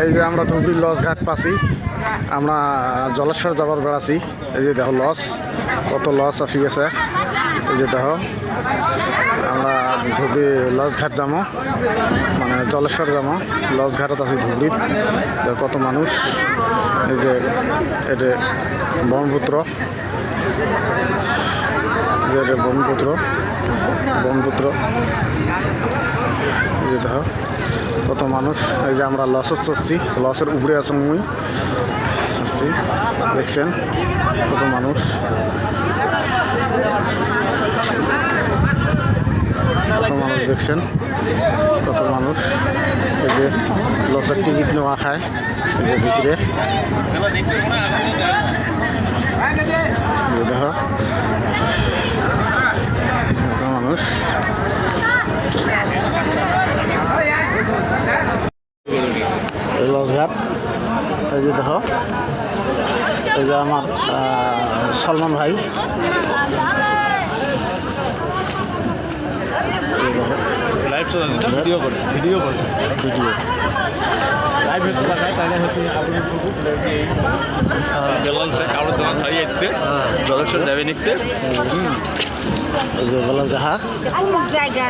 এই যে আমরা ধুবড়ি লস ঘাট পাচ্ছি, আমরা জলেশ্বর যাবার বেড়াছি এই যে দেখো লস, কত লস আসি গেছে এই যে দেখো, আমরা ধুবড়ি লস ঘাট যাব মানে জলেশ্বর যাব লস ঘাটত আছি ধুবড়িত কত মানুষ, এই যে এটা ব্রহ্মপুত্র যে এটা ব্রহ্মপুত্র ব্রহ্মপুত্র। এই যে দেখো মানুষ। এই যে আমরা লসের চড়ছি। লসের উপরে আছো মুই। চড়ছি। দেখছেন? কত মানুষ। কত মানুষ, দেখছেন? কত মানুষ। এই যে লসের টিকিট নেওয়া খায় ভিতরে এই যে দেখো কত মানুষ লসঘাট এই যে দেখো এই যে আমার সলমান ভাই। লাইভ ভিডিও করছে ভিডিও করছে। ভিডিও লাইভ হচ্ছে তাহলে হচ্ছে আপনি শেখ যাচ্ছে যাবে নিতে জায়গা